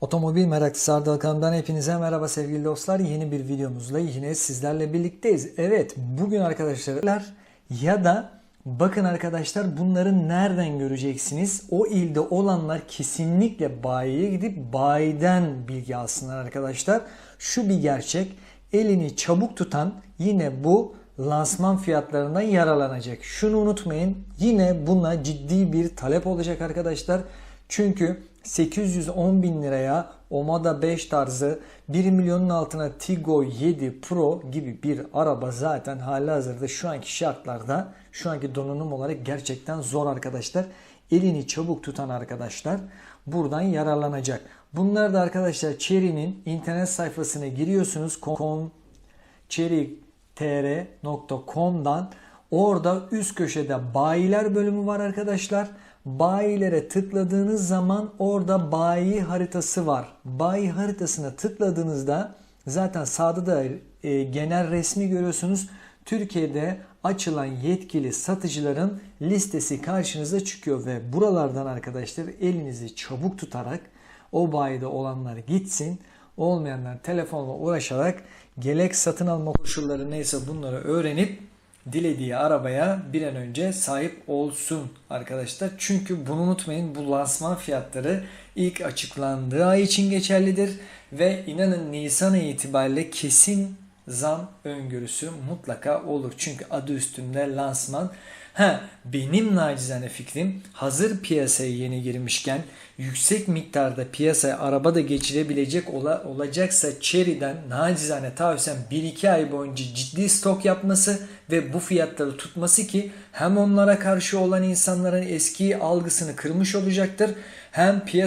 Otomobil meraklısı Ardal kanalından hepinize merhaba sevgili dostlar. Yeni bir videomuzla yine sizlerle birlikteyiz. Evet bugün arkadaşlar ya da bakın arkadaşlar bunları nereden göreceksiniz? O ilde olanlar kesinlikle bayiye gidip bayiden bilgi alsınlar arkadaşlar. Şu bir gerçek elini çabuk tutan yine bu lansman fiyatlarından yararlanacak. Şunu unutmayın yine buna ciddi bir talep olacak arkadaşlar. Çünkü 810 bin liraya Omada 5 tarzı 1 milyonun altına Tigo 7 Pro gibi bir araba zaten hali hazırda şu anki şartlarda şu anki donanım olarak gerçekten zor arkadaşlar. Elini çabuk tutan arkadaşlar buradan yararlanacak. Bunlar da arkadaşlar Chery'nin internet sayfasına giriyorsunuz. Com, cherrytr.com'dan orada üst köşede bayiler bölümü var arkadaşlar. Bayilere tıkladığınız zaman orada bayi haritası var. Bayi haritasına tıkladığınızda zaten sağda da e, genel resmi görüyorsunuz. Türkiye'de açılan yetkili satıcıların listesi karşınıza çıkıyor ve buralardan arkadaşlar elinizi çabuk tutarak o bayide olanlar gitsin. Olmayanlar telefonla uğraşarak gerek satın alma koşulları neyse bunları öğrenip dilediği arabaya bir an önce sahip olsun arkadaşlar. Çünkü bunu unutmayın bu lansman fiyatları ilk açıklandığı ay için geçerlidir ve inanın Nisan itibariyle kesin zam öngörüsü mutlaka olur. Çünkü adı üstünde lansman. Ha, benim nacizane fikrim hazır piyasaya yeni girmişken yüksek miktarda piyasaya araba da geçirebilecek ola, olacaksa Chery'den nacizane tavsiyem 1-2 ay boyunca ciddi stok yapması ve bu fiyatları tutması ki hem onlara karşı olan insanların eski algısını kırmış olacaktır hem piyasa